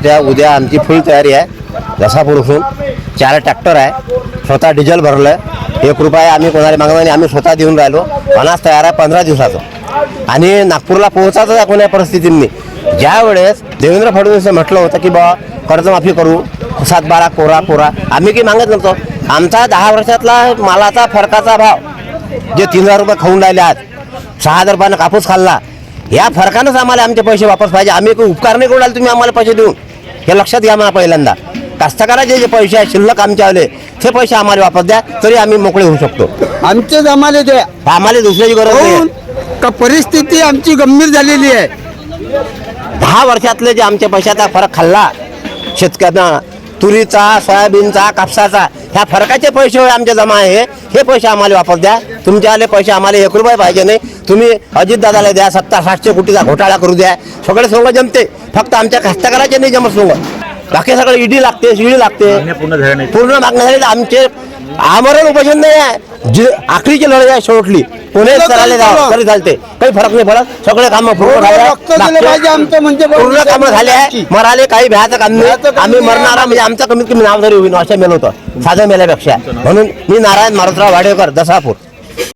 होत्या उद्या आमची फुल तयारी आहे. दसापूरपासून चार ट्रॅक्टर आहे. स्वतः डिझेल भरलं एक रुपया आम्ही कोणाला मागवला नाही. आम्ही स्वतः देऊन राहिलो. अनाज तयार आहे पंधरा दिवसाचं. आणि नागपूरला पोहोचायचं आहे कोण्या परिस्थितींनी. ज्यावेळेस देवेंद्र फडणवीस म्हटलं होतं की बा कर्जमाफी करू. सात बारा कोरा कोरा. आम्ही काही मागत नव्हतो. आमचा दहा वर्षातला मालाचा फरकाचा भाव जे तीन हजार रुपये खाऊन राहिले आहेत सहा हजार रुपयानं कापूस खाल्ला या फरकानंच आम्हाला आमचे पैसे वापस पाहिजे. आम्ही काही उपकार नाही करू राहिले तुम्ही आम्हाला पैसे देऊन. हे लक्षात घ्या मला पहिल्यांदा. कास्तकाराचे जे पैसे आहेत शिल्लक आमचे आले ते पैसे आम्हाला वापस द्या तरी आम्ही मोकळे होऊ शकतो. आमचे जमाले द्या. आम्हाला दुसऱ्याची गरज नाही काहून? का परिस्थिती आमची गंभीर झालेली आहे. दहा वर्षातले जे आमच्या पैशाचा फरक खाल्ला. शेतकऱ्यांना तुरीचा सोयाबीनचा कापसाचा ह्या फरकाचे पैसे होय आमचे जमा आहे. हे पैसे आम्हाला वापस द्या. तुमचे आले पैसे आम्हाला एक रुपये पाहिजे नाही. तुम्ही अजितदादाला द्या सत्ता सातशे कोटीचा घोटाळा करू द्या. सगळे सोंग जमते. फक्त आमच्या कास्तकाराचे नाही जमत सोंग बाकी सगळं ईडी लागते शिडी लागते. पूर्ण मागण्या झाली आमचे आमरण उपोषण नाही आहे. जी आखरीची लढाई आहे शेवटली. पुणे चालले जावं. तरी चालते काही फरक नाही पडत. सगळे कामं पूर्ण पूर्ण झाले. आहे. आमचं म्हणजे बरं पूर्ण कामं झाले. आहे मराले काही भ्याचं काम नाही. काम आम्ही. मरणारा म्हणजे आमचं कमीत कमी नाव तरी होईल असं मेल होतं. साधं मेल्यापेक्षा. म्हणून मी नारायण मारुतराव वाडेकर दसापूर.